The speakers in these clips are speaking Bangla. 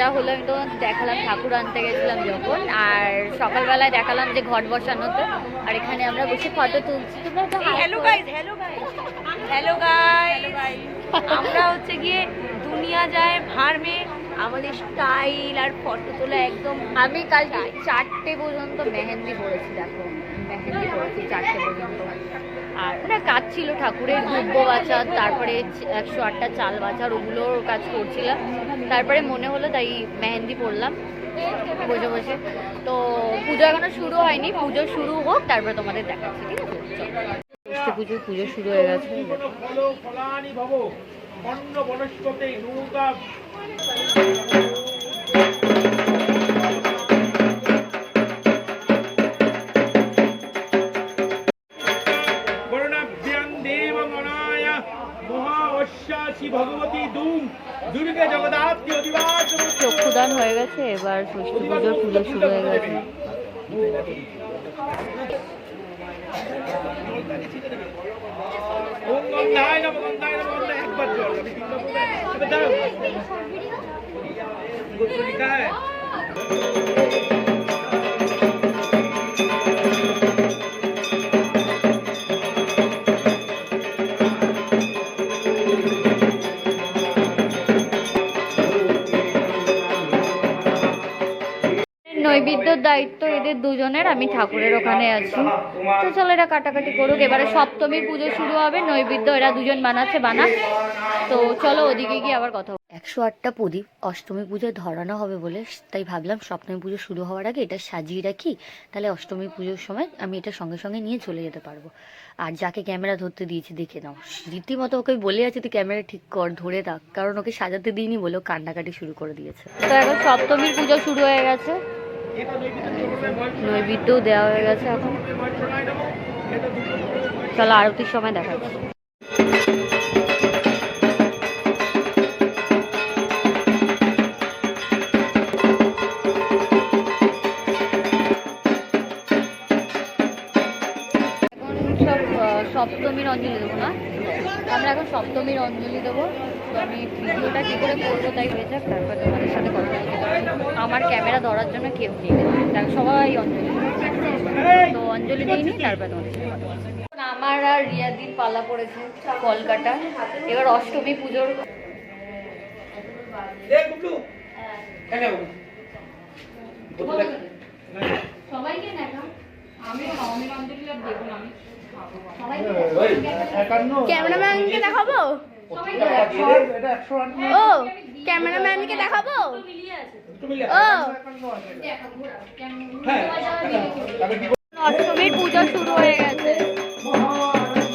যা হলো আমি তো দেখালাম ঠাকুর আনতে গেছিলাম যখন আর সকালবেলায় দেখালাম যে ঘট বসানোতে আর এখানে আমরা বসে ফটো তুলছি। তোমরা তো হ্যালো করো। Guys hello guys hello guys আমরা হচ্ছে গিয়ে দুনিয়া যায় ভার্মে আমাদের স্টাইল আর ফটো তোলা একদম আমি কালকে চারটে পর্যন্ত মেহেন্দি পড়েছি দেখো মেহেন্দি পড়েছি চারটে পর্যন্ত আর কাজ ছিল ঠাকুরের দুব্য বাচার তারপরে একশো আটটা চাল বাচার ওগুলোর কাজ করছিলাম তারপরে মনে হলো তাই মেহেন্দি পড়লাম বসে বসে তো পুজো এখনও শুরু হয়নি পুজো শুরু হোক তারপরে তোমাদের দেখাচ্ছি ঠিক আছে পুজো পুজো শুরু হয়ে গেছে ফলানি বনস্পতি নৌকা বর্ণাভ্যাং দেবগণায় মহাবশ্যাসি ভগবতী দুম দুর্গে জগদাত্রী অধিবাস চক্ষুদান হয়ে গেছে এবার ষষ্ঠী পুজোর পুজো শুরু হয়ে গেছে ওম নম নম্বর এবার দাও গোত্র লিখা है নৈবেদ্যর দায়িত্ব এদের দুজনের আমি ঠাকুরের ওখানে আছি। তো চলো এরা কাটাকাটি করুক এবারে সপ্তমীর পুজো শুরু হবে নৈবেদ্য এরা দুজন বানাচ্ছে বানাক। তো চলো ওদিকে গিয়ে আবার কথা একশো আটটা প্রদীপ অষ্টমী পুজোয় ধরানো হবে বলে তাই ভাবলাম সপ্তমী পুজো শুরু হওয়ার আগে এটা সাজিয়ে রাখি তাহলে অষ্টমী পুজোর সময় আমি এটা সঙ্গে সঙ্গে নিয়ে চলে যেতে পারব। আর যাকে ক্যামেরা ধরতে দিয়েছি দেখে নাও। রীতিমতো ওকে বলে আছে তুই ক্যামেরা ঠিক কর ধরে রাখ। কারণ ওকে সাজাতে দিইনি বলে ও কান্নাকাটি শুরু করে দিয়েছে। তো এখন সপ্তমীর পুজো শুরু হয়ে গেছে। নৈবেদ্যও দেওয়া হয়ে গেছে এখন। চলো আরতির সময় দেখা সব সপ্তমীর অঞ্জলি দেবো না। আমরা এখন সপ্তমীর অঞ্জলি দেবো। তো আমি ভিডিওটা কী করে করব তাই হয়ে যাক তারপর তোমাদের সাথে কথা বলতে আমার ক্যামেরা ধরার জন্য কেউ নেই। তার সবাই অঞ্জলি। তো অঞ্জলি দিইনি তারপর তোমাদের সাথে কথা আমার আর রিয়াদির পালা পড়েছে কলকাতা। এবার অষ্টমী পুজোর সবাইকে দেখা আমি নবমীর অঞ্জলি আর দেবো না আমি সবাইকে ওই 51 ক্যামেরাম্যানকে দেখাবো? এটা 108 ও ক্যামেরাম্যানকে দেখাবো? হ্যাঁ অষ্টমীর পুজো শুরু হয়ে গেছে।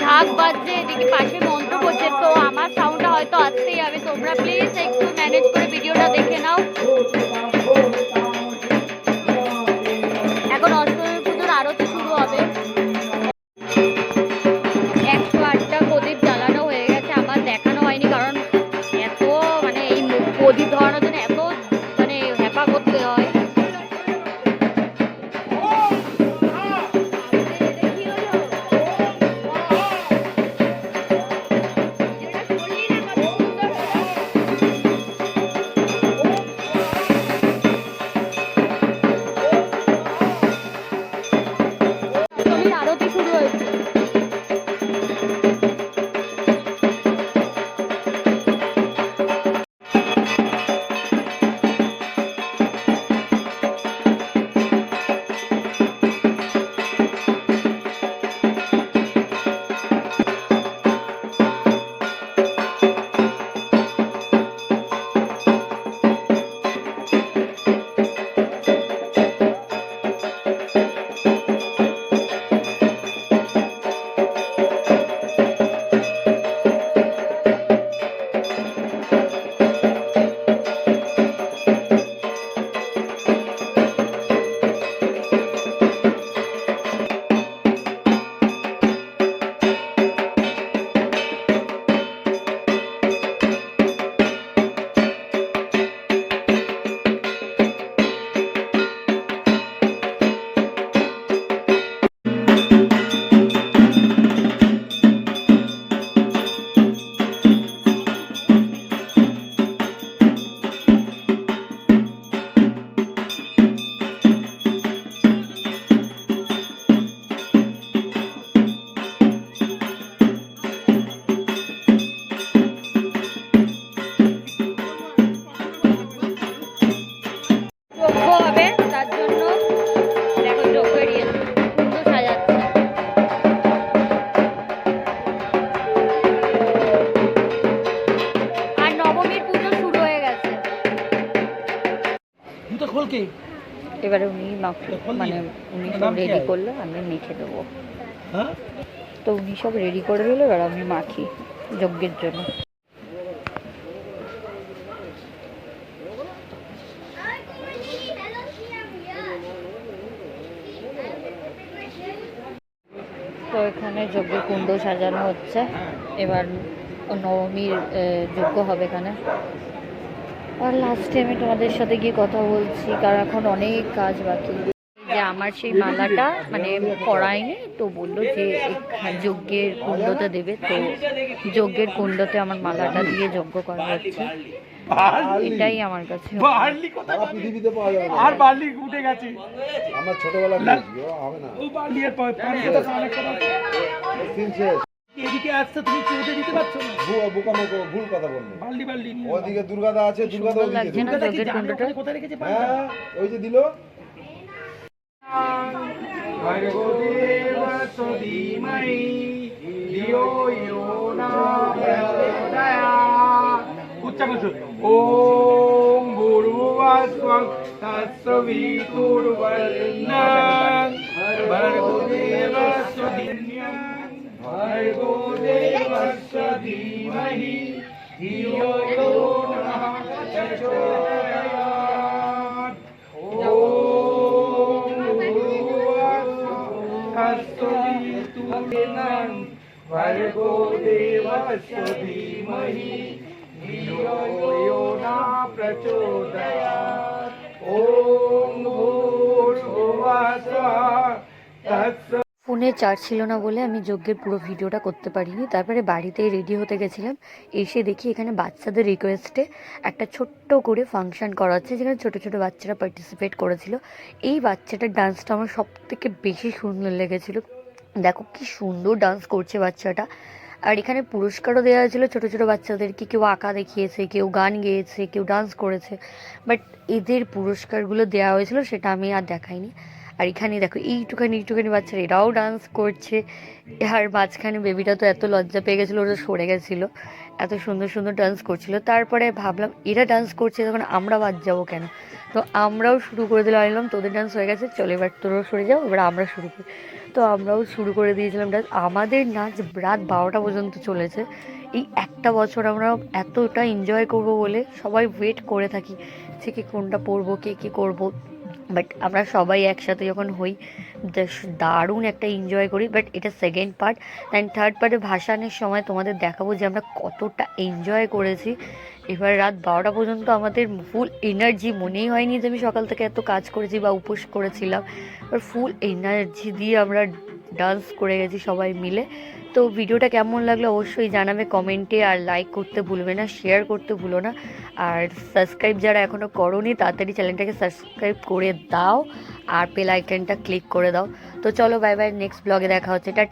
ঢাক বাজছে এদিকে পাশে মন্ত্র পড়ছে। তো আমার সাউন্ডটা হয়তো আসতেই হবে। তোমরা প্লিজ একটু ম্যানেজ করে ভিডিওটা দেখে নাও। কে? এবারে উনি মাখ- মানে উনি সব রেডি করল আমি মেখে দেবো। হ্যাঁ? তো উনি সব রেডি করে দিল এবার আমি মাখি যজ্ঞের জন্য। তো এখানে যজ্ঞ কুণ্ড সাজানো হচ্ছে। এবার নবমীর যজ্ঞ হবে এখানে। আর লাস্টে আমি তোমাদের সাথে গিয়ে কথা বলছি কারণ এখন অনেক কাজ বাকি। যে আমার সেই মালাটা মানে পড়ায়নি তো বলল যে যজ্ঞের কুণ্ডতে দেবে তো যজ্ঞের কুণ্ডতে আমার মালাটা দিয়ে যজ্ঞ করা হচ্ছে। এটাই আমার কাছে। বার্লি কোথায় পৃথিবীতে পাওয়া যাবে আর বার্লি উঠে গেছে। আমরা ছোটবেলা হবে না। ও বার্লি এর পরে পানি অনেক কথা দিন শেষ। এদিকে আসতে তুমি চলতে দিতে পারছ না। ভুয়া বোকা মোকো ভুল কথা বললে। বালদি বালদি নিয়ে ওদিকে দুর্গাদা আছে দুর্গাদা ওদিকে দুর্গাদা কি জানো কোথায় রেখেছে হ্যাঁ ওই যে দিল। ভগবতী মাই দিও ইও না দয়া धीम्यं भर्गोदेवस्य धीमहि धियो यो नः प्रचोदयात् ॐ भूर्भुवस्वं भर्गो देवस्य धीमहि धियो यो न प्रचोदयात्। ॐ भूर्भुवस्वः तत्स ফোনে চার্জ ছিল না বলে আমি যজ্ঞের পুরো ভিডিওটা করতে পারিনি। তারপরে বাড়িতেই রেডি হতে গেছিলাম। এসে দেখি এখানে বাচ্চাদের রিকোয়েস্টে একটা ছোট্ট করে ফাংশন করা হচ্ছে যেখানে ছোট ছোট বাচ্চারা পার্টিসিপেট করেছিল। এই বাচ্চাটার ডান্সটা আমার সব থেকে বেশি সুন্দর লেগেছিল। দেখো কি সুন্দর ডান্স করছে বাচ্চাটা। আর এখানে পুরস্কারও দেওয়া হয়েছিল ছোট ছোট বাচ্চাদেরকে। কেউ আঁকা দেখিয়েছে, কেউ গান গেয়েছে, কেউ ডান্স করেছে। বাট এদের পুরস্কারগুলো দেওয়া হয়েছিল, সেটা আমি আর দেখাইনি। আর এখানে দেখো, এইটুখানি এইটুখানি বাচ্চারা এরাও ডান্স করছে। আর মাঝখানে বেবিটা তো এত লজ্জা পেয়ে গেছিল, ওরা সরে গেছিল। এত সুন্দর সুন্দর ডান্স করছিল। তারপরে ভাবলাম, এরা ডান্স করছে, তখন আমরা বাদ যাব কেন? তো আমরাও শুরু করে দিলাম, আনলাম, তোদের ডান্স হয়ে গেছে, চলে এবার তোরাও সরে যাও, এবার আমরা শুরু করি। তো আমরাও শুরু করে দিয়েছিলাম ডান্স আমাদের নাচ রাত বারোটা পর্যন্ত চলেছে। এই একটা বছর আমরা এতটা এনজয় করব বলে সবাই ওয়েট করে থাকি যে কে কোনটা পরবো, কে কী করব। বাট আমরা সবাই একসাথে যখন হই দারুণ একটা এনজয় করি বাট এটা সেকেন্ড পার্ট অ্যান্ড থার্ড পার্টে ভাসানের সময় তোমাদের দেখাবো যে আমরা কতটা এনজয় করেছি। এবার রাত বারোটা পর্যন্ত আমাদের ফুল এনার্জি মনেই হয়নি যে আমি সকাল থেকে এত কাজ করেছি বা উপোস করেছিলাম। এবার ফুল এনার্জি দিয়ে আমরা ডান্স করে গেছি সবাই মিলে। তো ভিডিওটা কেমন লাগল অবশ্যই জানাবে কমেন্টে আর লাইক করতে ভুলবে না শেয়ার করতে ভুলো না। আর সাবস্ক্রাইব যারা এখনও করোনি তাড়াতাড়ি চ্যানেলটাকে সাবস্ক্রাইব করে দাও আর বেল আইকনটা ক্লিক করে দাও। তো চলো বাই বাই নেক্সট ব্লগে দেখা হচ্ছে। এটা